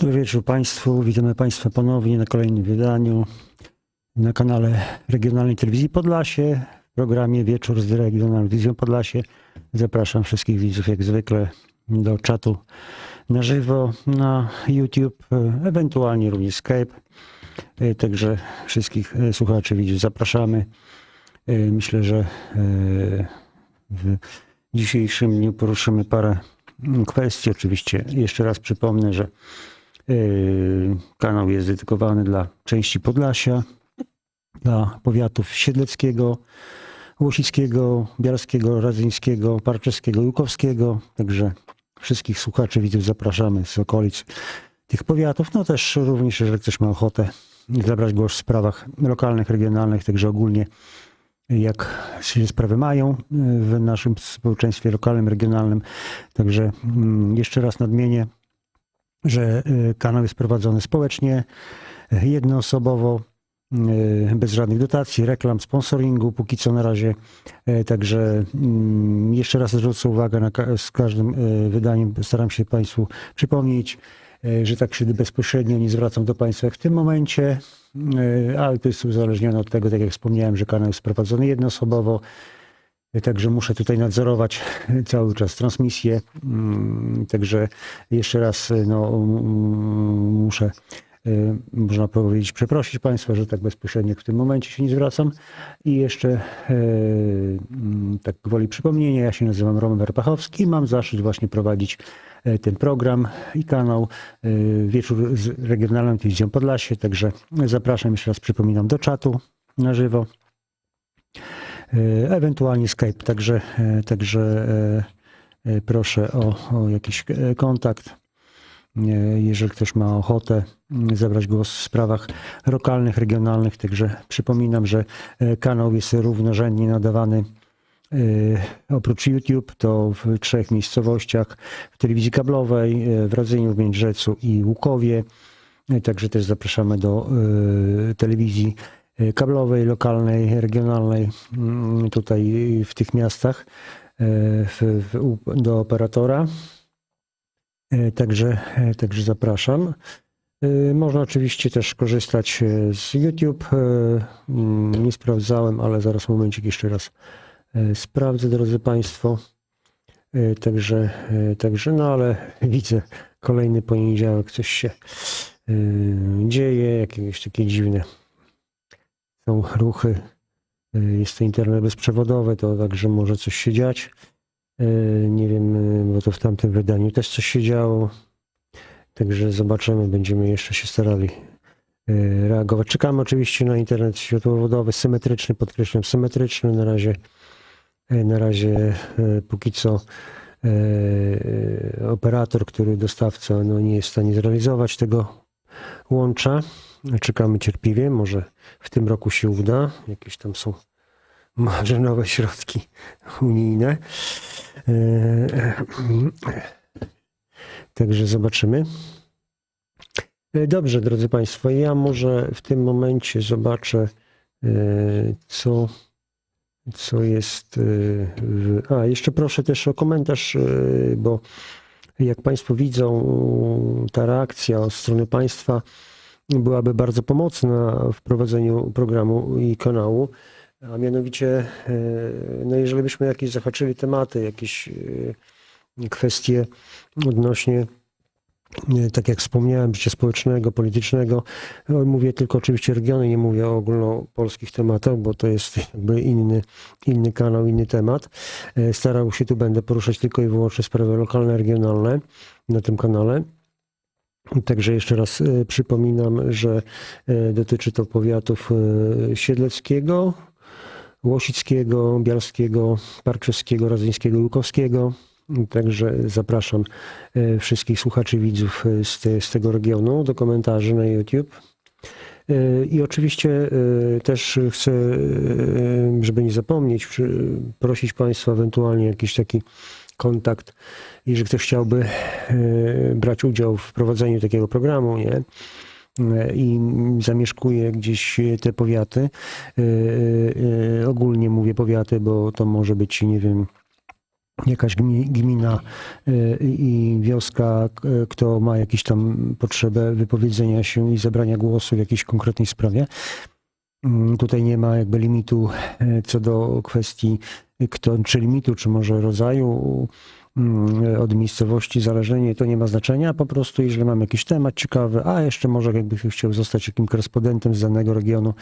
Dobry wieczór Państwu. Witamy Państwa ponownie na kolejnym wydaniu na kanale Regionalnej Telewizji Podlasie w programie Wieczór z Regionalną Telewizją Podlasie. Zapraszam wszystkich widzów jak zwykle do czatu na żywo na YouTube, ewentualnie również Skype. E, Także wszystkich e, słuchaczy, widzów zapraszamy. E, Myślę, że w dzisiejszym dniu poruszymy parę mm, kwestii. Oczywiście jeszcze raz przypomnę, że Kanał jest dedykowany dla części Podlasia, dla powiatów Siedleckiego, Łosickiego, Bialskiego, Radzyńskiego, Parczewskiego, Łukowskiego. Także wszystkich słuchaczy, widzów zapraszamy z okolic tych powiatów. No też również, jeżeli ktoś ma ochotę zabrać głos w sprawach lokalnych, regionalnych, także ogólnie jak się sprawy mają yy, w naszym społeczeństwie lokalnym, regionalnym. Także mm, jeszcze raz nadmienię, że y, kanał jest prowadzony społecznie, jednoosobowo, y, bez żadnych dotacji, reklam, sponsoringu, póki co na razie. Y, Także mm, jeszcze raz zwrócę uwagę, na, z każdym wydaniem staram się Państwu przypomnieć, że tak się bezpośrednio nie zwracam do Państwa w tym momencie, ale to jest uzależnione od tego, tak jak wspomniałem, że kanał jest prowadzony jednoosobowo. Także muszę tutaj nadzorować cały czas transmisję. Mm, Także jeszcze raz no, mm, muszę, y, można powiedzieć, przeprosić Państwa, że tak bezpośrednio w tym momencie się nie zwracam. I jeszcze mm, tak gwoli przypomnienia, ja się nazywam Roman Werpachowski. Mam zaszczyt właśnie prowadzić ten program i kanał Wieczór z Regionalną Telewizją Podlasie. Także zapraszam jeszcze raz, przypominam, do czatu na żywo e, ewentualnie Skype. Także, e, także e, e, proszę o, o jakiś e, kontakt. E, Jeżeli ktoś ma ochotę mm, zabrać głos w sprawach lokalnych, regionalnych, także przypominam, że e, kanał jest równorzędnie nadawany e, oprócz YouTube to w trzech miejscowościach, w telewizji kablowej, e, w Radzyniu, w Międrzecu i Łukowie. E, Także też zapraszamy do e, telewizji e, kablowej, lokalnej, regionalnej, mm, tutaj w tych miastach, e, w, w, do operatora. E, Także, także zapraszam. Można oczywiście też korzystać z YouTube. Mm, Nie sprawdzałem, ale zaraz momencik jeszcze raz sprawdzę, drodzy Państwo. Także, także no ale widzę kolejny poniedziałek, coś się dzieje, jakieś takie dziwne są ruchy. E, Jest to internet bezprzewodowy, to także może coś się dziać. E, Nie wiem, e, bo to w tamtym wydaniu też coś się działo. Także zobaczymy, będziemy jeszcze się starali reagować. Czekamy oczywiście na internet światłowodowy, symetryczny, podkreślam, symetryczny. Na razie, na razie póki co operator, który dostawca no, nie jest w stanie zrealizować tego łącza. Czekamy cierpliwie, może w tym roku się uda. Jakieś tam są może nowe środki unijne. E, Także zobaczymy. E, Dobrze, drodzy Państwo, ja może w tym momencie zobaczę, e, co, co jest. e, w- A, jeszcze proszę też o komentarz, e, bo jak Państwo widzą, ta reakcja od strony Państwa byłaby bardzo pomocna w prowadzeniu programu i kanału. A mianowicie, e, no jeżeli byśmy jakieś zahaczyli tematy, jakieś e, kwestie odnośnie, e, tak jak wspomniałem, życia społecznego, politycznego, mówię tylko oczywiście regiony, nie mówię o ogólnopolskich tematach, bo to jest jakby inny, inny kanał, inny temat. Starał się tu będę poruszać tylko i wyłącznie sprawy lokalne, regionalne na tym kanale. Także jeszcze raz e, przypominam, że e, dotyczy to powiatów e, siedleckiego, łosickiego, bialskiego, parczewskiego, radzyńskiego, łukowskiego. Także zapraszam wszystkich słuchaczy, widzów z, te, z tego regionu do komentarzy na YouTube. I oczywiście e, też chcę, e, żeby nie zapomnieć, prosić Państwa ewentualnie jakiś taki kontakt, jeżeli ktoś chciałby e, brać udział w prowadzeniu takiego programu, nie? I zamieszkuje gdzieś te powiaty. Ogólnie mówię powiaty, bo to może być, nie wiem, jakaś gmi- gmina y, i wioska, k- kto ma jakąś tam potrzebę wypowiedzenia się i zabrania głosu w jakiejś konkretnej sprawie. Mm, Tutaj nie ma jakby limitu e, co do kwestii, kto, czy limitu, czy może rodzaju od miejscowości zależenie, to nie ma znaczenia. Po prostu, jeżeli mam jakiś temat ciekawy, a jeszcze może jakby chciał zostać jakim korespondentem z danego regionu,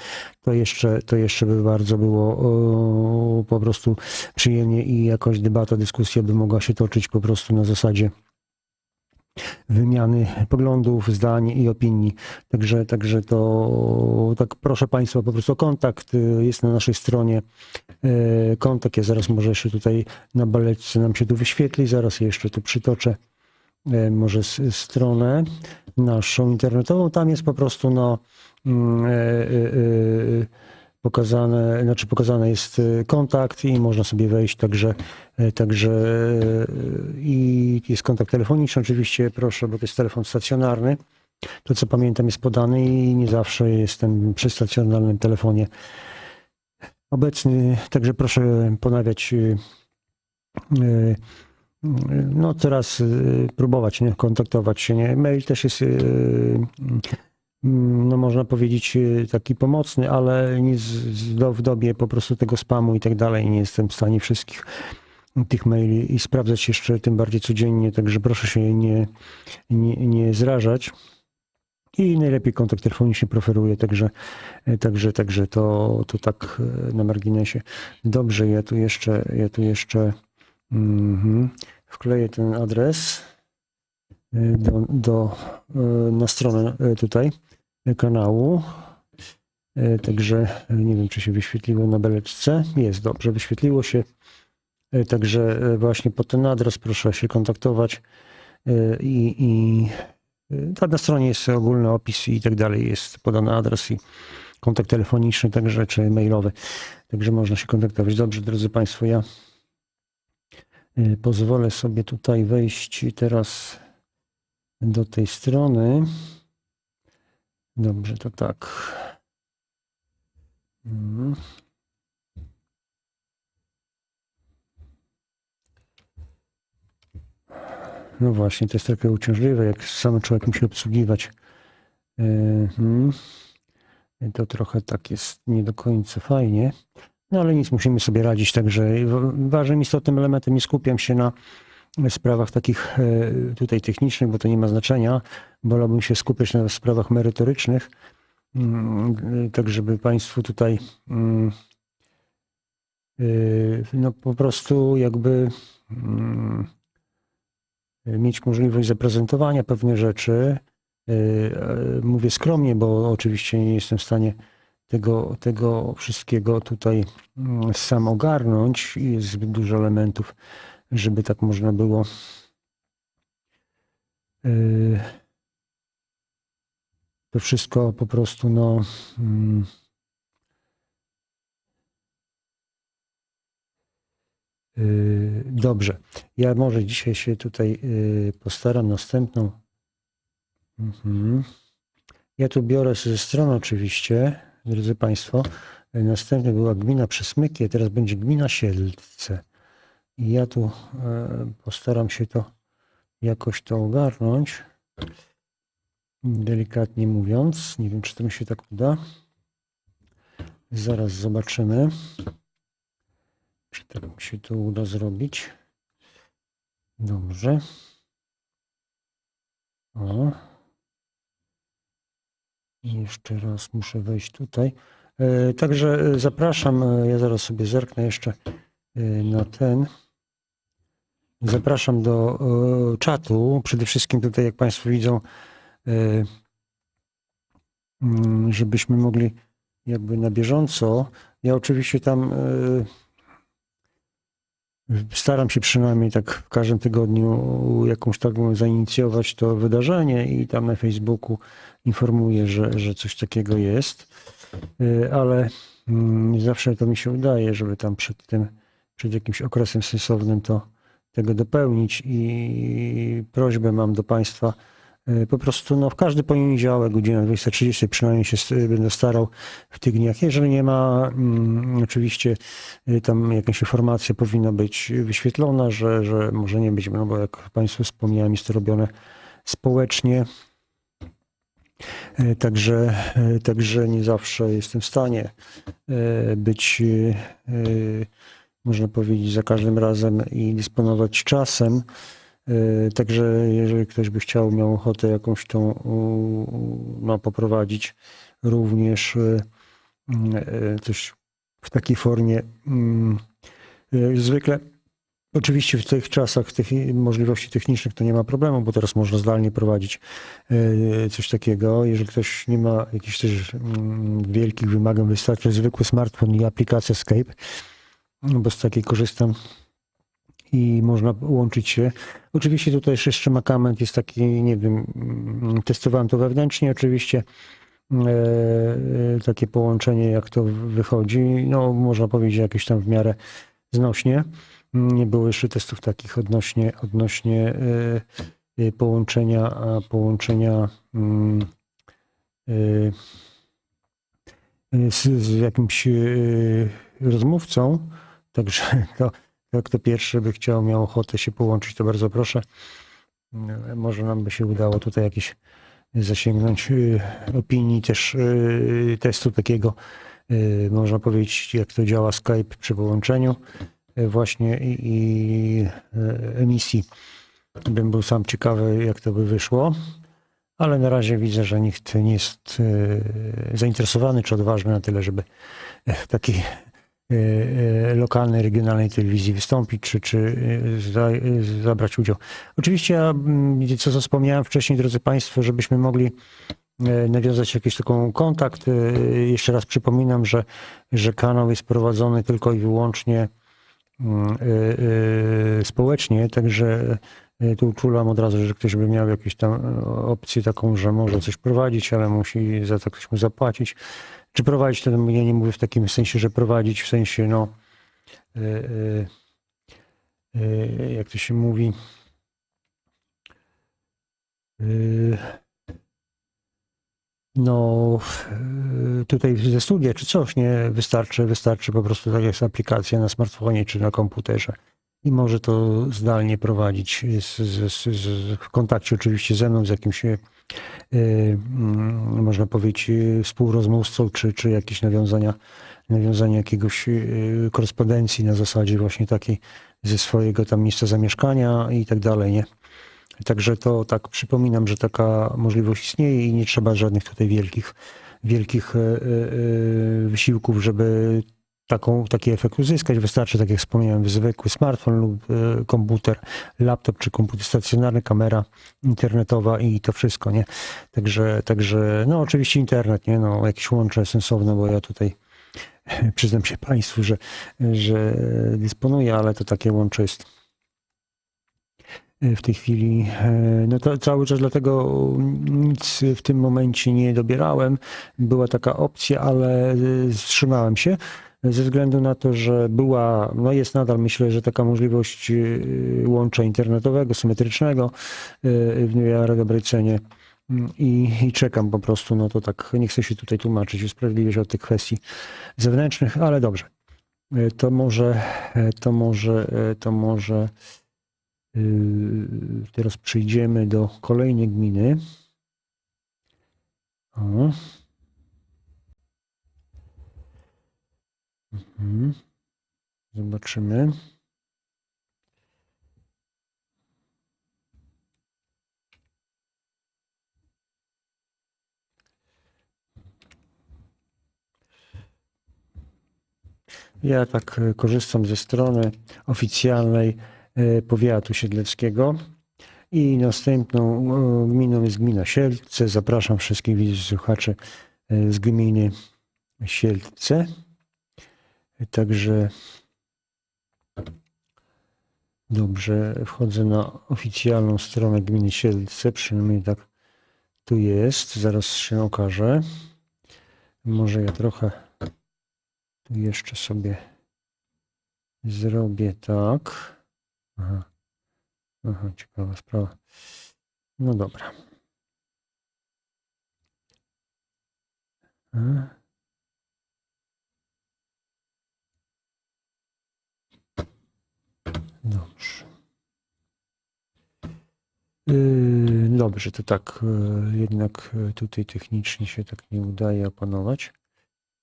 to jeszcze, to jeszcze by bardzo było po prostu przyjemnie i jakaś debata, dyskusja by mogła się toczyć po prostu na zasadzie wymiany poglądów, zdań i opinii. Także, także to tak proszę Państwa po prostu o kontakt. y, Jest na naszej stronie y, kontakt. Ja zaraz może jeszcze tutaj na baletce nam się tu wyświetli. Zaraz jeszcze tu przytoczę y, może stronę naszą internetową. Tam jest po prostu no mm, y, y, y, pokazane, znaczy pokazany jest y, kontakt i można sobie wejść także, y, także y, i jest kontakt telefoniczny oczywiście, proszę, bo to jest telefon stacjonarny. To co pamiętam jest podany i nie zawsze jestem przy stacjonarnym telefonie obecny, także proszę ponawiać no teraz próbować nie, kontaktować się. Nie? Mail też jest no można powiedzieć y, taki pomocny, ale nie w dobie po prostu tego spamu i tak dalej nie jestem w stanie wszystkich tych maili i sprawdzać jeszcze tym bardziej codziennie, także proszę się nie, nie, nie zrażać. I najlepiej kontakt telefoniczny preferuję, także, także, także to, to tak e, na marginesie. Dobrze, ja tu jeszcze, ja tu jeszcze mhm, wkleję ten adres do, do, e, na stronę e, tutaj e, kanału. Także nie wiem, czy się wyświetliło na beleczce. Jest dobrze, wyświetliło się. Także właśnie pod ten adres proszę się kontaktować i, i tam na stronie jest ogólny opis i tak dalej, jest podany adres i kontakt telefoniczny także, czy mailowy. Także można się kontaktować. Dobrze, drodzy Państwo, ja pozwolę sobie tutaj wejść teraz do tej strony. Dobrze, to tak. Mhm. No właśnie, to jest trochę uciążliwe, jak sam człowiek musi obsługiwać. Mhm. To trochę tak jest nie do końca fajnie. No ale nic, musimy sobie radzić. Także wa- ważnym, istotnym elementem nie skupiam się na sprawach takich e, tutaj technicznych, bo to nie ma znaczenia. Wolałbym się skupiać na sprawach merytorycznych, Mm, tak żeby Państwu tutaj mm, y, no po prostu jakby mm, mieć możliwość zaprezentowania pewnych rzeczy. E, Mówię skromnie, bo oczywiście nie jestem w stanie tego, tego wszystkiego tutaj sam ogarnąć i jest zbyt dużo elementów, żeby tak można było y, to wszystko po prostu no mm, y, dobrze. Ja może dzisiaj się tutaj y, postaram następną. Mhm. Ja tu biorę ze strony oczywiście, drodzy Państwo. Następnie była gmina Przesmyki, a teraz będzie gmina Sielce. I ja tu e, postaram się to jakoś to ogarnąć. Delikatnie mówiąc. Nie wiem, czy to mi się tak uda. Zaraz zobaczymy, czy tak mi się to uda zrobić. Dobrze. O. Jeszcze raz muszę wejść tutaj. E, Także e, zapraszam, ja zaraz sobie zerknę jeszcze na ten. Zapraszam do e, czatu. Przede wszystkim tutaj, jak Państwo widzą, e, mm, żebyśmy mogli jakby na bieżąco. Ja oczywiście tam e, staram się przynajmniej tak w każdym tygodniu jakąś taką zainicjować to wydarzenie i tam na Facebooku informuję, że, że coś takiego jest, Y, ale mm, zawsze to mi się udaje, żeby tam przed tym, przed jakimś okresem sensownym to tego dopełnić i prośbę mam do Państwa, Y, Po prostu no, w każdy poniedziałek, godzina 20.30 przynajmniej się będę starał w tych dniach. Jeżeli nie ma, mm, oczywiście y, tam jakaś informacja powinna być wyświetlona, że, że może nie być, no bo jak Państwu wspomniałem, jest to robione społecznie. Y, Także, także nie zawsze jestem w stanie być, można powiedzieć, za każdym razem i dysponować czasem. Y, Także jeżeli ktoś by chciał, miał ochotę jakąś tą no, poprowadzić również y, y, coś w takiej formie. mm, Zwykle, oczywiście w tych czasach tych możliwości technicznych to nie ma problemu, bo teraz można zdalnie prowadzić coś takiego. Jeżeli ktoś nie ma jakichś też mm, wielkich wymagań, wystarczy zwykły smartfon i aplikacja Skype, bo z takiej korzystam i można łączyć się. Oczywiście tutaj jeszcze makament jest taki, nie wiem, mm, testowałem to wewnętrznie oczywiście, e, e, takie połączenie jak to wychodzi, no można powiedzieć jakieś tam w miarę znośnie. Nie było jeszcze testów takich odnośnie, odnośnie e, połączenia, połączenia mm, z, z jakimś rozmówcą, także to jak kto pierwszy by chciał, miał ochotę się połączyć, to bardzo proszę. Może nam by się udało tutaj jakieś zasięgnąć y, opinii, też y, testu takiego, y, można powiedzieć, jak to działa Skype przy połączeniu właśnie i, i emisji. Bym był sam ciekawy, jak to by wyszło, ale na razie widzę, że nikt nie jest zainteresowany czy odważny na tyle, żeby w takiej y, lokalnej, regionalnej telewizji wystąpić, czy, czy y, za, y, zabrać udział. Oczywiście, ja, mm, co wspomniałem wcześniej, drodzy Państwo, żebyśmy mogli nawiązać jakiś taką kontakt. Jeszcze raz przypominam, że, że kanał jest prowadzony tylko i wyłącznie mm, społecznie, także tu uczulam od razu, że ktoś by miał jakąś tam e, opcję taką, że może coś prowadzić, ale musi za to ktoś mu zapłacić. Czy prowadzić, to ja nie mówię w takim sensie, że prowadzić w sensie, no, e, e, jak to się mówi, no, tutaj ze studia czy coś, nie wystarczy, wystarczy po prostu tak jest aplikacja na smartfonie czy na komputerze i może to zdalnie prowadzić z, z, z, w kontakcie oczywiście ze mną, z jakimś, e, mm, można powiedzieć, e, współrozmówcą, czy, czy jakieś nawiązania, nawiązania jakiegoś e, korespondencji na zasadzie właśnie takiej ze swojego tam miejsca zamieszkania i tak dalej, nie? Także to tak przypominam, że taka możliwość istnieje i nie trzeba żadnych tutaj wielkich, wielkich wysiłków, żeby taką, taki efekt uzyskać. Wystarczy, tak jak wspomniałem, zwykły smartfon lub e, komputer, laptop czy komputer stacjonarny, kamera internetowa i to wszystko, nie? Także, także no oczywiście internet, nie? No, jakieś łącze sensowne, bo ja tutaj przyznam się Państwu, że, że dysponuję, ale to takie łącze jest w tej chwili. e, No to cały czas dlatego nic w tym momencie nie dobierałem. Była taka opcja, ale e, wstrzymałem się ze względu na to, że była, no jest nadal myślę, że taka możliwość e, łącza internetowego, symetrycznego e, w miarę dobrej cenie. I, I czekam po prostu, no to tak, nie chcę się tutaj tłumaczyć, usprawiedliwiać od tych kwestii zewnętrznych, ale dobrze. E, To może, to może, to może Teraz przejdziemy do kolejnej gminy. O. Mhm. Zobaczymy. Ja tak e, korzystam ze strony oficjalnej e, powiatu siedleckiego i następną gminą jest gmina Sielce. Zapraszam wszystkich widzów, słuchaczy e, z gminy Sielce. Także dobrze, wchodzę na oficjalną stronę gminy Siedlce, przynajmniej tak tu jest, zaraz się okaże. Może ja trochę tu jeszcze sobie zrobię tak. Aha, Aha ciekawa sprawa. No dobra. Aha. Dobrze. Yy, Dobrze, to tak, yy, jednak tutaj technicznie się tak nie udaje opanować,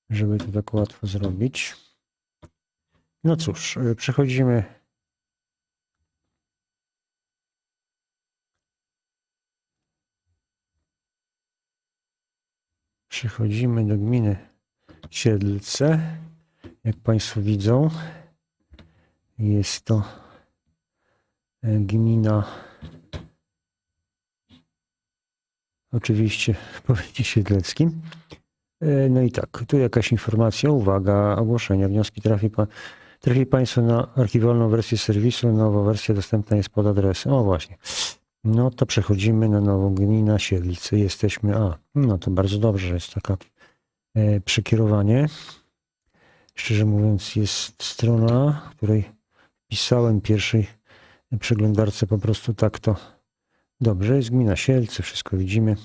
żeby to tak łatwo zrobić. No cóż, yy, przechodzimy. Przechodzimy do gminy Siedlce. Jak Państwo widzą, jest to gmina oczywiście w powiecie siedleckim. E, No i tak, tu jakaś informacja, uwaga, ogłoszenia, wnioski trafi, pa, trafi Państwo na archiwalną wersję serwisu, nowa wersja dostępna jest pod adresem. O właśnie. No to przechodzimy na nową gmina Siedlce. Jesteśmy, a, no to bardzo dobrze, że jest taka e, przekierowanie. Szczerze mówiąc, jest strona, której pisałem pierwszej przeglądarce po prostu tak to dobrze. Jest gmina Sielce, wszystko widzimy.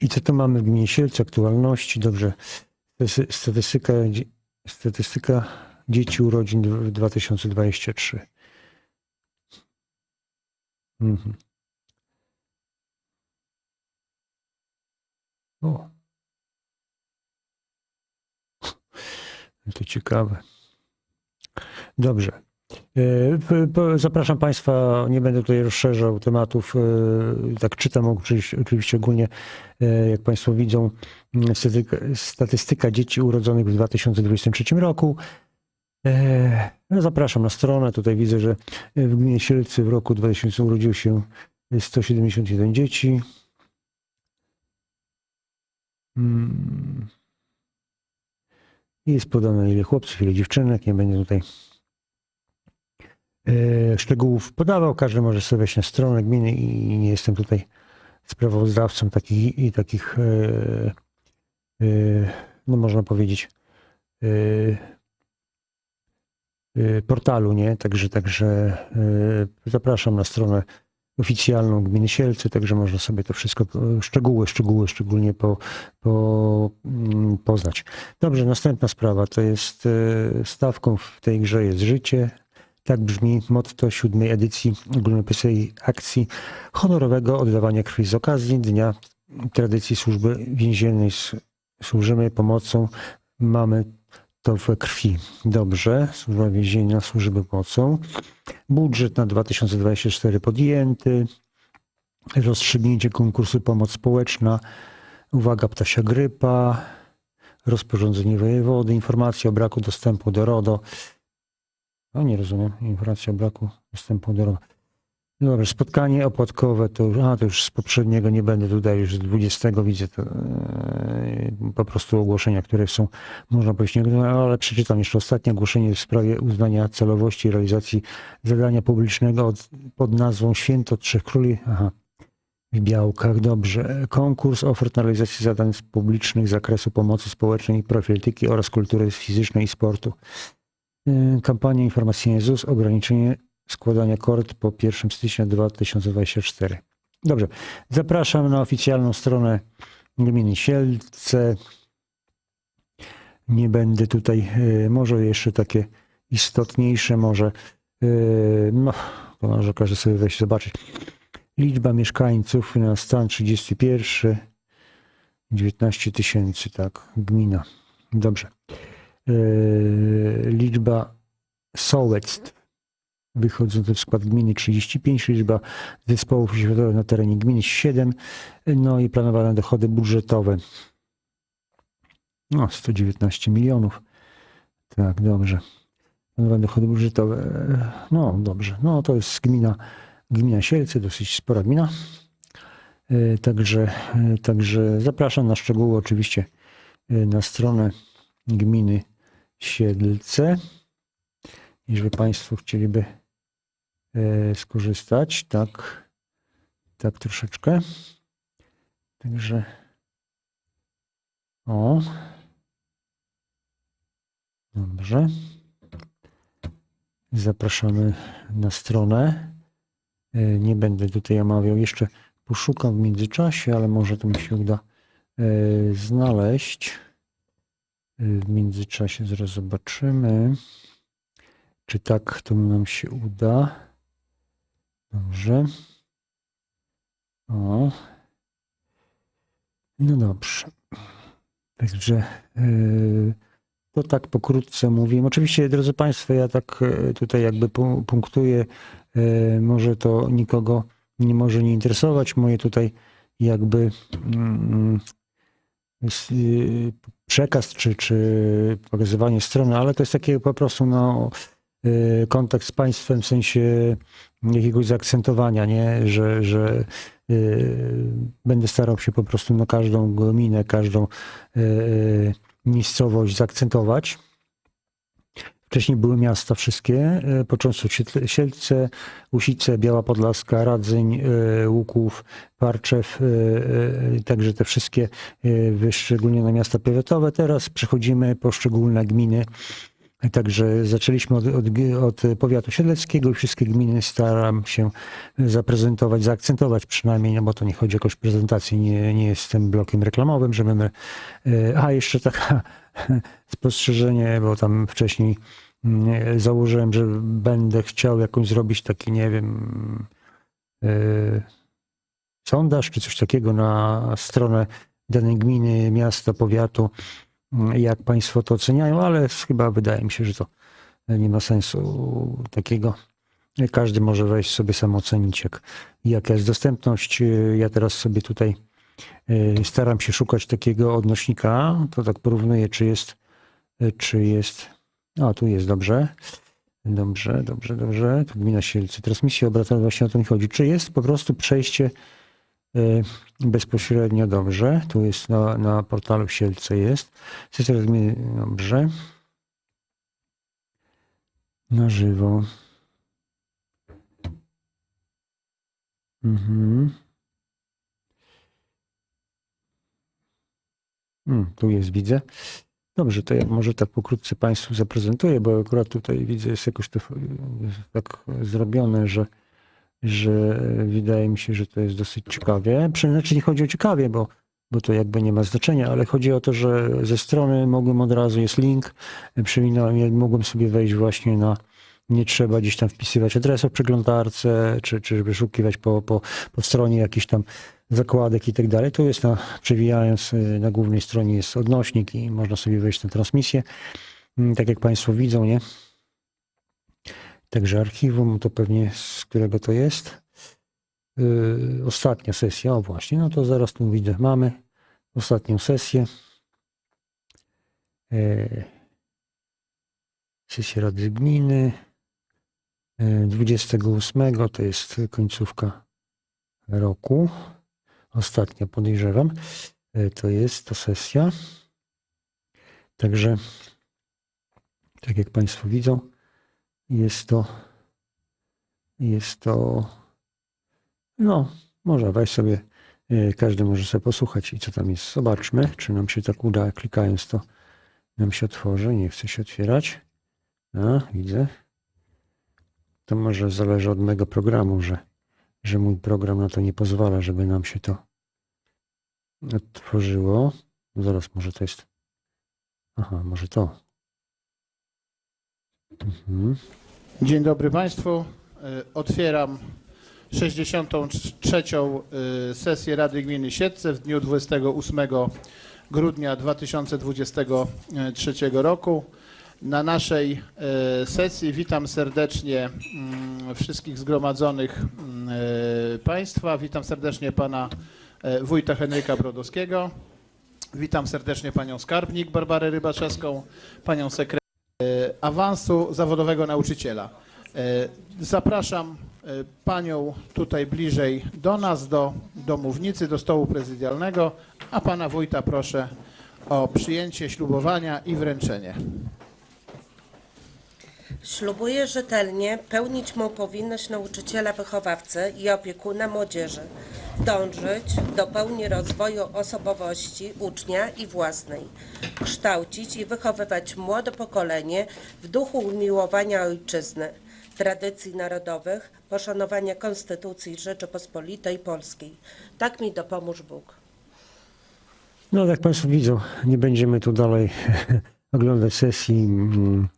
I co tu mamy w gminie Sielce? Aktualności, dobrze. Statystyka, statystyka dzieci urodzin w 2023. Mhm. O. To ciekawe. Dobrze. E, Zapraszam Państwa, nie będę tutaj rozszerzał tematów, e, tak czytam oczywiście, ogólnie, e, jak Państwo widzą, m, statystyka, dzieci urodzonych w 2023 roku. No zapraszam na stronę, tutaj widzę, że w gminie Sielcy w roku 2000 urodziło się 171 dzieci. Mm. Jest podane ile chłopców, ile dziewczynek, nie będę tutaj szczegółów podawał. Każdy może sobie wejść na stronę gminy i nie jestem tutaj sprawozdawcą takich i takich, e, e, no można powiedzieć, e, e, portalu, nie? Także, także e, zapraszam na stronę oficjalną gminy Sielce, także można sobie to wszystko, e, szczegóły, szczegóły szczególnie po, po, mm, poznać. Dobrze, następna sprawa to jest e, stawką w tej grze jest życie. Tak brzmi motto siódmej edycji ogólnopolskiej akcji honorowego oddawania krwi z okazji Dnia Tradycji Służby Więziennej. Służymy pomocą, mamy to krwi. Dobrze, Służba Więzienna służy pomocą. Budżet na 2024 podjęty. Rozstrzygnięcie konkursu Pomoc Społeczna. Uwaga, ptasia grypa. Rozporządzenie wojewody. Informacja o braku dostępu do RODO. No nie rozumiem. Informacja o braku dostępu do Dobrze, spotkanie opłatkowe to, już- a, to już z poprzedniego nie będę tutaj już z 20 widzę to, e, po prostu ogłoszenia, które są, można powiedzieć, nie, no, ale przeczytam jeszcze ostatnie ogłoszenie w sprawie uznania celowości realizacji zadania publicznego od, pod nazwą Święto Trzech Króli. Aha. W Białkach, dobrze. Konkurs ofert na realizację zadań publicznych z zakresu pomocy społecznej i profilaktyki oraz kultury fizycznej i sportu. Yy, Kampania informacyjna ZUS, ograniczenie składania kort po 1 stycznia 2024. Dobrze. Zapraszam na oficjalną stronę gminy Sielce. Nie będę tutaj, yy, może jeszcze takie istotniejsze, może, yy, no, może każdy sobie wejść zobaczyć. Liczba mieszkańców na stan 31, 19 tysięcy, tak, gmina. Dobrze. Yy, liczba sołectw wychodzących w skład gminy 35, liczba zespołów oświatowych na terenie gminy 7, no i planowane dochody budżetowe. No, 119 milionów. Tak, dobrze. Planowane dochody budżetowe. No, dobrze. No, to jest gmina Gmina Sielce, dosyć spora gmina. E, Także, e, także zapraszam na szczegóły oczywiście e, na stronę gminy Siedlce. Jeżeli Państwo chcieliby e, skorzystać, tak, tak troszeczkę. Także o. Dobrze. Zapraszamy na stronę. E, Nie będę tutaj omawiał. Jeszcze poszukam w międzyczasie, ale może to mi się uda e, znaleźć. E, W międzyczasie zaraz zobaczymy, czy tak to nam się uda. Dobrze. O. No dobrze. Także yy, to tak pokrótce mówię. Oczywiście, drodzy Państwo, ja tak e, tutaj jakby pu- punktuję, może to nikogo nie może nie interesować, moje tutaj jakby mm, y, przekaz czy, czy pokazywanie strony, ale to jest takie po prostu no, y, kontakt z państwem w sensie jakiegoś zaakcentowania, nie? Że, że y, będę starał się po prostu na każdą gminę, każdą y, miejscowość zaakcentować. Wcześniej były miasta wszystkie, y, począwszy od Siedlce, Usice, Biała Podlaska, Radzyń, y, Łuków, Parczew, y, także te wszystkie wyszczególnione miasta powiatowe. Teraz przechodzimy poszczególne gminy. Także zaczęliśmy od, od, od powiatu siedleckiego i wszystkie gminy staram się zaprezentować, zaakcentować przynajmniej, no bo to nie chodzi o jakąś prezentację, nie, nie jestem blokiem reklamowym, żebym... y, A, jeszcze taka spostrzeżenie, bo tam wcześniej założyłem, że będę chciał jakąś zrobić taki, nie wiem, y, sondaż czy coś takiego na stronę danej gminy, miasta, powiatu, jak Państwo to oceniają, ale chyba wydaje mi się, że to nie ma sensu takiego. Każdy może wejść sobie sam ocenić, jak, jaka jest dostępność. Ja teraz sobie tutaj y, staram się szukać takiego odnośnika. To tak porównuję, czy jest, y, czy jest. A, tu jest dobrze. Dobrze, dobrze, dobrze. To gmina Sielce. Transmisja obratowa właśnie o to mi chodzi. Czy jest po prostu przejście y, bezpośrednio dobrze? Tu jest na, na portalu Sielce jest. Dobrze. Na żywo. Mhm. Mm, tu jest, widzę. Dobrze, to ja może tak pokrótce Państwu zaprezentuję, bo akurat tutaj widzę, jest jakoś to tak zrobione, że, że wydaje mi się, że to jest dosyć ciekawie. Znaczy nie chodzi o ciekawie, bo, bo to jakby nie ma znaczenia, ale chodzi o to, że ze strony mogłem od razu, jest link, przewinąłem, ja mogłem sobie wejść właśnie na, nie trzeba gdzieś tam wpisywać adresu w przeglądarce, czy, czy wyszukiwać po, po, po stronie jakichś tam zakładek i tak dalej. Tu jest na, przewijając y, na głównej stronie jest odnośnik i można sobie wejść na transmisję. Mm, Tak jak Państwo widzą, nie? Także archiwum to pewnie z którego to jest. Yy, ostatnia sesja, o właśnie, no to zaraz tu widzę, mamy ostatnią sesję. Yy, sesję Rady Gminy. Yy, 28 to jest końcówka roku. Ostatnia podejrzewam. Yy, To jest to sesja. Także, tak jak Państwo widzą, jest to, jest to, no, można wejść sobie, yy, każdy może sobie posłuchać i co tam jest. Zobaczmy, czy nam się tak uda, klikając to nam się otworzy, nie chce się otwierać. A, widzę. To może zależy od mojego programu, że, że mój program na to nie pozwala, żeby nam się to otworzyło. Zaraz, może to jest. Aha, może to. Mhm. Dzień dobry Państwu. E, Otwieram 63. e, sesję Rady Gminy Siedlce w dniu 28 grudnia 2023 roku. Na naszej e, sesji witam serdecznie mm, wszystkich zgromadzonych mm, Państwa. Witam serdecznie Pana e, Wójta Henryka Brodowskiego. Witam serdecznie Panią Skarbnik Barbarę Rybaczewską, Panią Sekretarz e, awansu zawodowego nauczyciela. E, Zapraszam e, panią tutaj bliżej do nas, do, do mównicy, do stołu prezydialnego, a pana wójta proszę o przyjęcie ślubowania i wręczenie. Ślubuję rzetelnie pełnić mą powinność nauczyciela wychowawcy i opiekuna młodzieży, dążyć do pełni rozwoju osobowości ucznia i własnej, kształcić i wychowywać młode pokolenie w duchu umiłowania ojczyzny, tradycji narodowych, poszanowania Konstytucji Rzeczypospolitej Polskiej. Tak mi dopomóż Bóg. No, jak Państwo widzą, nie będziemy tu dalej oglądać sesji mm,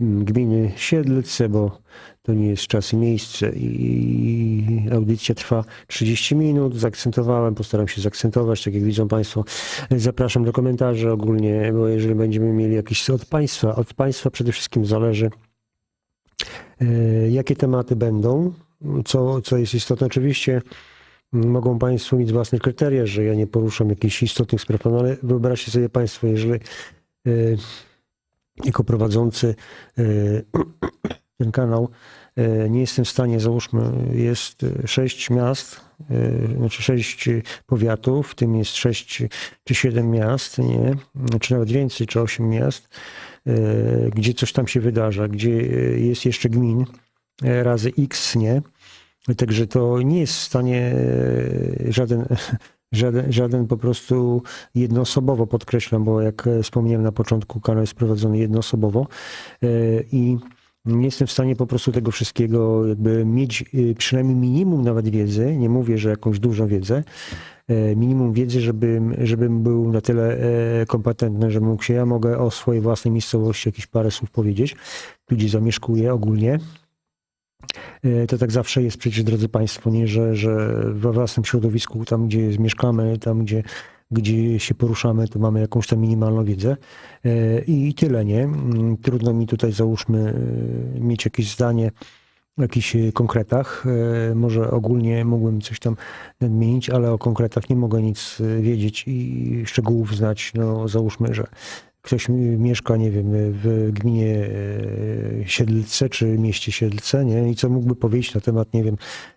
gminy Siedlce, bo to nie jest czas i miejsce i audycja trwa 30 minut. Zaakcentowałem, postaram się zaakcentować, tak jak widzą Państwo. Zapraszam do komentarzy ogólnie, bo jeżeli będziemy mieli jakieś od Państwa, od Państwa przede wszystkim zależy, y, jakie tematy będą, co, co jest istotne. Oczywiście mogą Państwo mieć własne kryteria, że ja nie poruszam jakichś istotnych spraw, no ale wyobraźcie sobie Państwo, jeżeli y, jako prowadzący y, ten kanał y, nie jestem w stanie, załóżmy, jest y, sześć miast, znaczy sześć powiatów, w tym jest sześć czy siedem miast, nie? czy nawet więcej, czy osiem miast, gdzie coś tam się wydarza, gdzie jest jeszcze gmin razy X, nie? Także to nie jest w stanie e, żaden, żaden, żaden po prostu jednoosobowo, podkreślam, bo jak e, wspomniałem na początku, kanał jest prowadzony jednoosobowo e, i nie jestem w stanie po prostu tego wszystkiego jakby mieć e, przynajmniej minimum nawet wiedzy, nie mówię, że jakąś dużą wiedzę, minimum wiedzy, żebym, żebym był na tyle kompetentny, że mógł się, ja mogę o swojej własnej miejscowości jakieś parę słów powiedzieć, tu gdzie zamieszkuję ogólnie, to tak zawsze jest przecież, drodzy Państwo, nie, że, że we własnym środowisku, tam gdzie mieszkamy, tam gdzie, gdzie się poruszamy, to mamy jakąś tam minimalną wiedzę E, i tyle, nie? Mm, Trudno mi tutaj, załóżmy, e, mieć jakieś zdanie o jakichś e, konkretach. E, Może ogólnie mógłbym coś tam nadmienić, ale o konkretach nie mogę nic e, wiedzieć i szczegółów znać. No, załóżmy, że ktoś mi- mieszka, nie wiem, w gminie e, Siedlce czy mieście Siedlce, nie? I co mógłby powiedzieć na temat, nie wiem,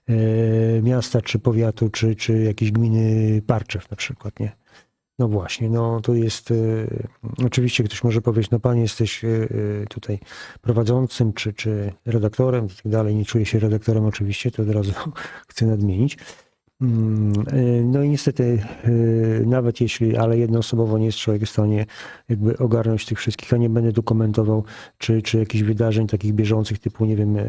e, miasta czy powiatu, czy, czy jakiejś gminy Parczew na przykład, nie? No właśnie, no to jest, e, oczywiście ktoś może powiedzieć, no pan jesteś tutaj prowadzącym, czy, czy redaktorem i tak dalej, nie czuję się redaktorem oczywiście, to od razu chcę nadmienić. Mm, e, No i niestety, e, nawet jeśli, ale jednoosobowo nie jest człowiek w stanie jakby ogarnąć tych wszystkich, a nie będę tu komentował, czy, czy jakichś wydarzeń takich bieżących, typu, nie wiem, e,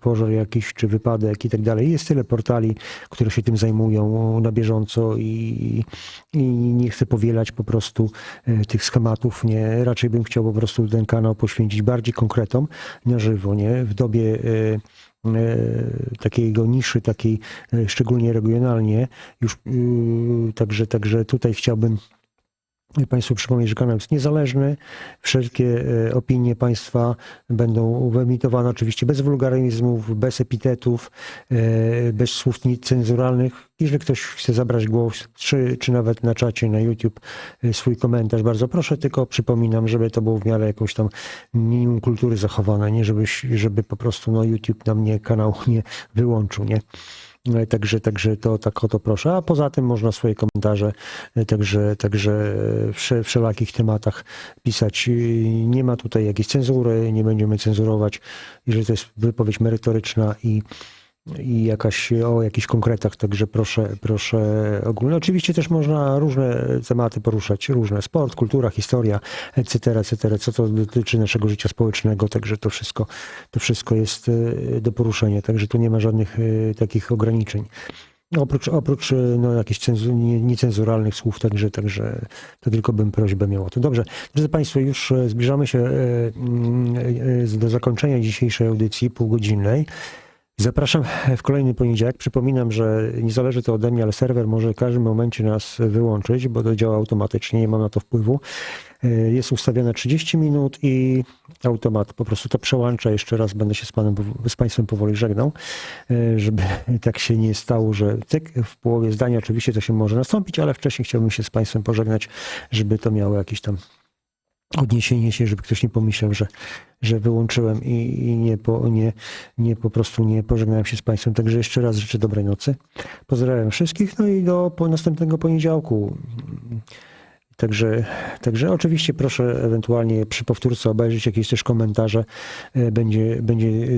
pożar jakiś, czy wypadek i tak dalej. Jest tyle portali, które się tym zajmują na bieżąco i, i nie chcę powielać po prostu tych schematów, nie. Raczej bym chciał po prostu ten kanał poświęcić bardziej konkretom na żywo, nie. W dobie takiego niszy, takiej e, szczególnie regionalnie. Już y, także, także tutaj chciałbym Państwu przypomnieć, że kanał jest niezależny. Wszelkie e, opinie Państwa będą wyemitowane oczywiście bez wulgaryzmów, bez epitetów, e, bez słów niecenzuralnych. Jeżeli ktoś chce zabrać głos, czy, czy nawet na czacie na YouTube e, swój komentarz, bardzo proszę, tylko przypominam, żeby to było w miarę jakąś tam minimum kultury zachowane, nie żeby, żeby po prostu no, YouTube na mnie kanał nie wyłączył, nie? E, Także, także to tak o to proszę. A poza tym można swoje komentarze e, także, także e, wsze, wszelakich tematach pisać. Nie ma tutaj jakiejś cenzury, nie będziemy cenzurować, jeżeli to jest wypowiedź merytoryczna i, i jakaś o jakichś konkretach, także proszę, proszę ogólnie. Oczywiście też można różne tematy poruszać, różne sport, kultura, historia, etc., etc., co to dotyczy naszego życia społecznego, także to wszystko, to wszystko jest e, do poruszenia, także tu nie ma żadnych e, takich ograniczeń. Oprócz, oprócz e, no, jakichś cenzu, nie, niecenzuralnych słów, także, także to tylko bym prośbę miał o to. Dobrze, drodzy Państwo, już zbliżamy się do zakończenia dzisiejszej audycji półgodzinnej. Zapraszam w kolejny poniedziałek. Przypominam, że nie zależy to ode mnie, ale serwer może w każdym momencie nas wyłączyć, bo to działa automatycznie, nie mam na to wpływu. E, Jest ustawione 30 minut i automat po prostu to przełącza. Jeszcze raz będę się z, panem, z Państwem powoli żegnał, e, żeby tak się nie stało, że cyk, w połowie zdania oczywiście to się może nastąpić, ale wcześniej chciałbym się z Państwem pożegnać, żeby to miało jakiś tam odniesienie się, żeby ktoś nie pomyślał, że, że wyłączyłem i, i nie, po, nie, nie po prostu nie pożegnałem się z Państwem. Także jeszcze raz życzę dobrej nocy. Pozdrawiam wszystkich, no i do po następnego poniedziałku. Także, także oczywiście proszę ewentualnie przy powtórce obejrzeć jakieś też komentarze. E, Będzie, będzie